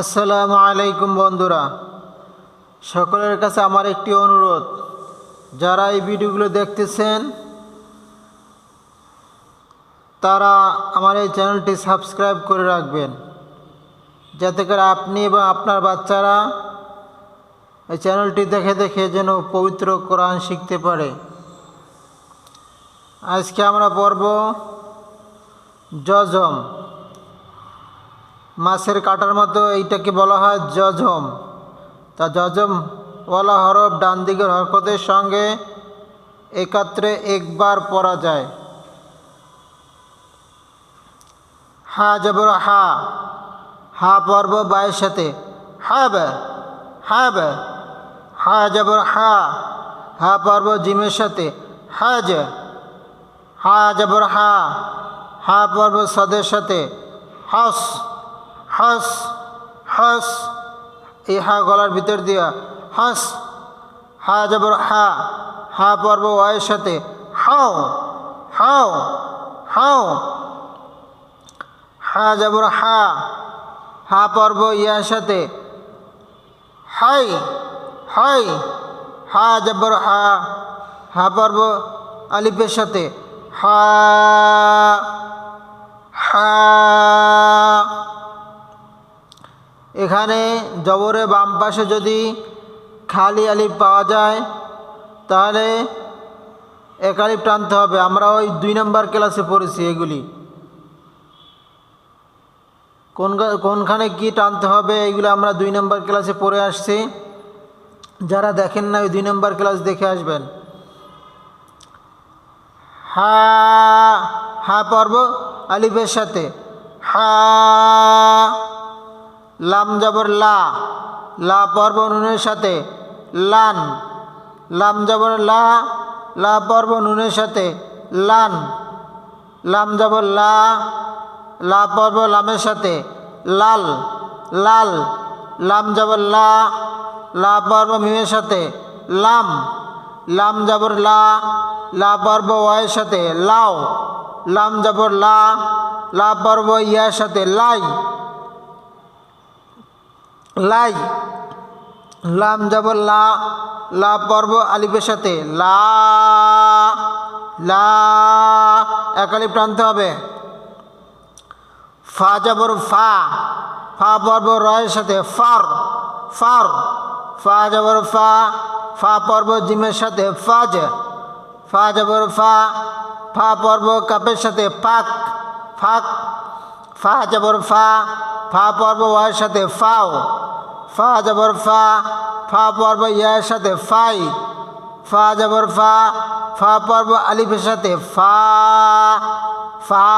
আসসালামু আলাইকুম বন্ধুরা। সকলের কাছে আমার একটি অনুরোধ, যারা এই ভিডিওগুলো দেখতেছেন, তারা আমার এই চ্যানেলটি সাবস্ক্রাইব করে রাখবেন। যাতে করে আপনি এবং আপনার বাচ্চারা এই চ্যানেলটি দেখে দেখে যেন পবিত্র কোরআন শিখতে পারে। আজকে আমরা পড়ব জজম। মাছের কাটার মতো এইটাকে বলা হয় জজম তা জজম ওয়ালা হরফ ডান দিকের হরকতের সঙ্গে একাত্রে একবার পড়া যায়। হা জবর হা হা পর্ব বায়ের সাথে। হাব হাব হা জবর হা হা পর্ব জিমের সাথে। হাজ হা জবর হা হা পর্ব সদের সাথে। হস হস হস, এই হা গলার ভিতর দিয়া, হস, হা জবর হা হা পর্ব ওয়ের সাথে, হাও হাও হাও, হা জবর হা হা পর্ব ইয়ার সাথে, হাই হাই, হা জবর হা হা পর্ব আলিফের সাথে, হা হা এখানে জবরে বাম পাশে যদি খালি আলিফ পাওয়া যায়, তাহলে এক আলিফ টানতে হবে। আমরা ওই দুই নম্বর ক্লাসে পড়েছি এগুলি। কোন কোনখানে কি টানতে হবে এইগুলো আমরা দুই নম্বর ক্লাসে পড়ে আসছি। যারা দেখেন না, ওই দুই নম্বর ক্লাস দেখে আসবেন। হা হা পর্ব আলিফের সাথে। হা লাম জবর লা লা পর্ব নুনের সাথে লান, লাম জবর লা লা পর্ব নুনের সাথে লান, লাম জবর লা লা পর্ব লামের সাথে লাল লাল, লাম জবর লা লা পর্ব মিমের সাথে লাম লাম জবর লা লা পর্ব ওয়ের সাথে লাও, লাম জবর লা লা পর্ব ইয়ার সাথে লাই লাই, লাম জবর লা লা পর্ব আলিফের সাথে, লা লা একালি প্রান্ত হবে। ফা জবর ফা ফা পর্ব রয়ের সাথে, ফার ফার, ফা জবর ফা ফা পর্ব জিমের সাথে, ফাজ, ফা জবর ফা ফা পর্ব কাপের সাথে পাক ফাক, ফা জবর ফা ফা পর্ব ওয়ের সাথে, ফাও ফা জবর ফা ফা পর্ব ইয়ার সাথে ফাই, ফা জবর ফা ফা পর্ব আলিফের সাথে ফা ফা।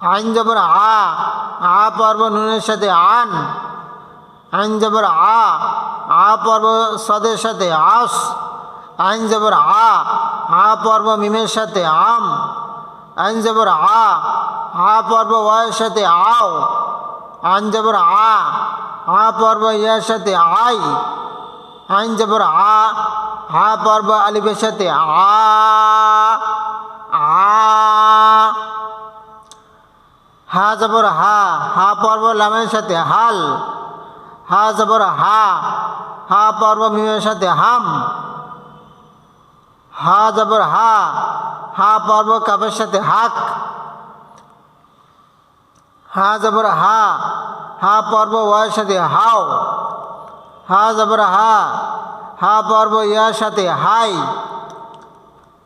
আইন জবর আ আ পর্ব নুনের সাথে আন, আইন জবর আ আ পর্ব সদের সাথে আস, আইন জবর আ আ পর্ব মিমের সাথে আম, আইন জবর আ আ পর্ব ওয়ের সাথে আও। আইন জবর আ আ পর্ব ইয়ার সাথে আই আইন জবর আ আ পর্ব আলিফের সাথে আ আ, হা জবর হা হা পর্ব লামের সাথে হাল, হা জবর হা হা পর্ব মিমের সাথে হাম, হা জবর হা হা পর্ব কাপের সাথে হাক হা জবর হা হা পর্ব ওয়ার সাথে হাও। হা জবর হা হা পর্ব ইয়ার সাথে হাই।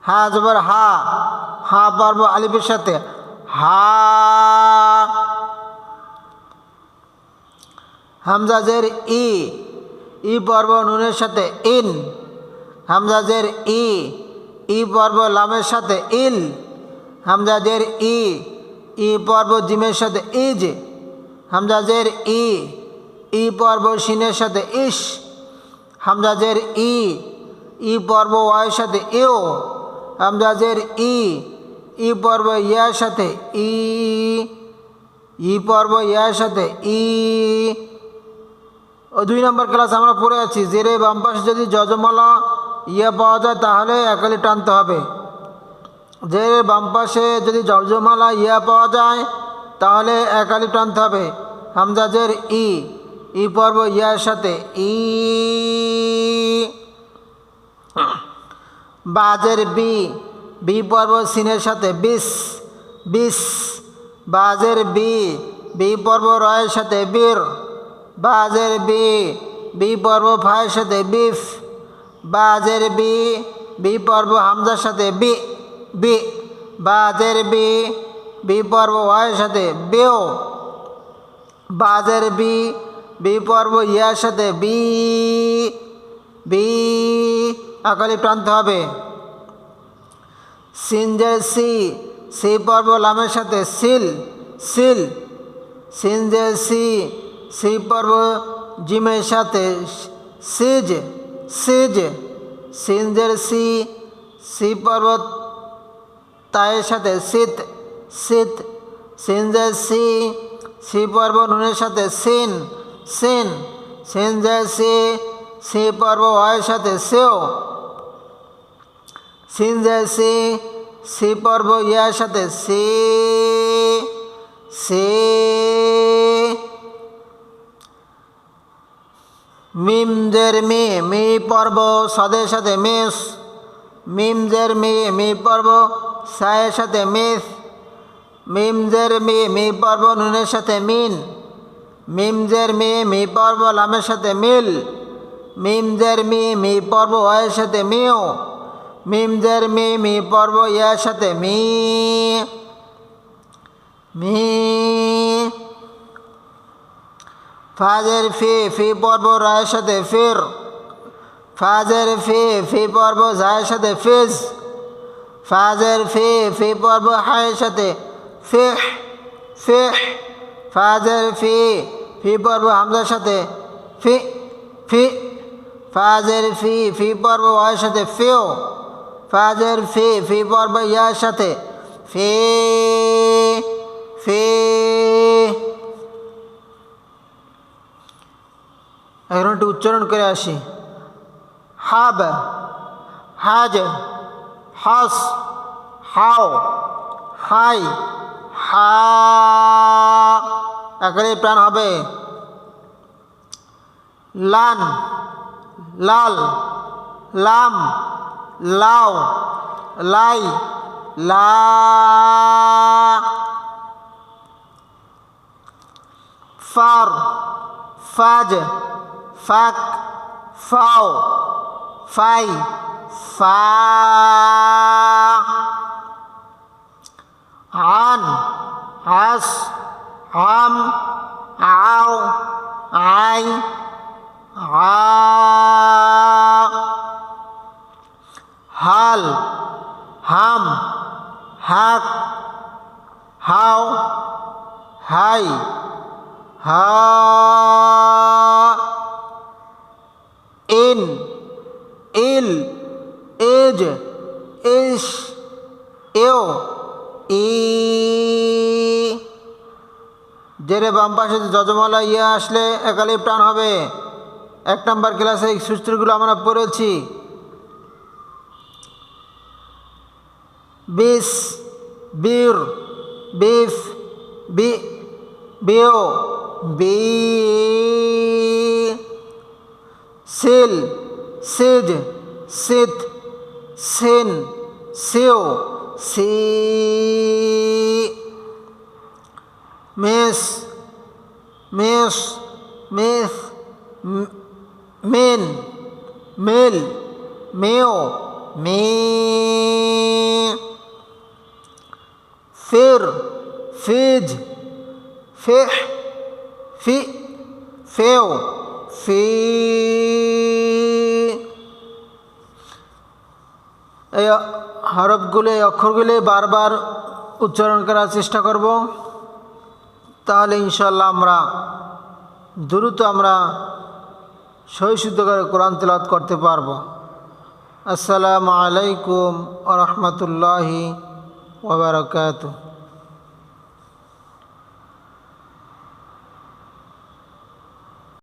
হা জবর হা হা পর্ব আলিফের সাথে হা। হামজাজের ই ই পর্ব নুনের সাথে ইন। হামজাজের ই ই পর্ব লামের সাথে ইল। হামজাজের ই ই পর্ব জিমের সাথে ইজ হামজাজের ই ই পর্ব সিনের সাথে ইস হামজাজের ই ই পর্ব ওয়ের সাথে ইও হামজাজের ই ই পর্ব ইয়ার সাথে ই ই পর্ব ইয়ার সাথে ই। ও দুই নম্বর ক্লাস আমরা পড়ে আছি, জেরে বাম পাশে যদি যজমালা ইয়ে পাওয়া যায় তাহলে একালি টানতে হবে। জেরে বাম পাশে যদি যজমালা ইয়া পাওয়া যায়, তাহলে একালি টানতে হবে। হামজাজের ই ই পর্ব ইয়ার সাথে ই। বাজের বি বি পর্ব সিনের সাথে বিস বিস। বাজের বি বি পর্ব রয়ের সাথে বীর। বাজের বি বি পর্ব ফায়ের সাথে বিফ। বাজের বি বি পর্ব হামজার সাথে বি। বি, বাজের বি বি পর্ব ওয়ের সাথে বেও। বাজের বি বি পর্ব ইয়ার সাথে বি বি আকালি প্রান্ত হবে। সিনজের সি সি পর্ব লামের সাথে সিল সিল। সিনজের সি সি পর্ব জিমের সাথে সিজ সিজ। সিনজের সি সি পর্ব তায়ের সাথে শীত শীত সিনজের সি সি পর্ব নুনের সাথে সিন সিন সিনজের সি সি পর্ব ওয়ের সাথে সেও সিনজের সি সি পর্ব ইয়ার সাথে সি সি মিমজের মি মি পর্ব সদের সাথে মিস মিমজের মি মি পর্ব সায়ের সাথে মিস, মিমজের মি মি পর্ব নুনের সাথে মিন, মিমজের মি মি পর্ব লামের সাথে মিল, মিমজের মি মি পর্ব ওয়ের সাথে মিও মিমজের মি মি পর্ব ইয়ার সাথে মি মি। ফাজের ফি ফি পর্ব রায়ের সাথে ফির, ফাজের ফি ফি পর্ব জায়ের সাথে ফিজ। ফাজের ফি ফি পর্ব হায়ের সাথে ফিহ ফিহ ফাজের ফি ফি পর্ব হামজার সাথে ফি ফি ফাজের ফি ফি পর্ব ওয়ের সাথে ফিও ফাজের ফি ফি পর্ব ইয়ার সাথে ফি ফি এখন একটু উচ্চারণ করে আসি হাব হাজ হাস হাও, হাই, হা। একারে প্রাণ হবে। লান, লাল, লাম, লাও, লাই, লা। ফার, ফাজ, ফাক, ফাও, ফাই, ফা। আন হাস আম আও আই আ হাল হাম হাক হাও হাই হা ইন ইল এজ ইস এও ই জেরে বাম পাশে যজমালা ইয়ে আসলে একালে প্রাণ হবে। এক নম্বর ক্লাসে এই সূত্রগুলো আমরা পড়েছি। বিষ বীর, বিফ, বি, বিও, বি, সিল সিজ সিত, সিন, সিও, সি, মিস মেষ মেষ, মেন, মেল, মেয়, মে, ফের, ফেজ ফে ফি, ফেও, ফি। এই হরফগুলো, এই অক্ষরগুলি বারবার উচ্চারণ করার চেষ্টা করব। তাহলে ইনশাল্লাহ আমরা দ্রুত আমরা সহিশুদ্ধ করে কোরআন তেলাত করতে পারব। আসসালামু আলাইকুম আ রহমতুল্লাহি ওবরাকাতুহ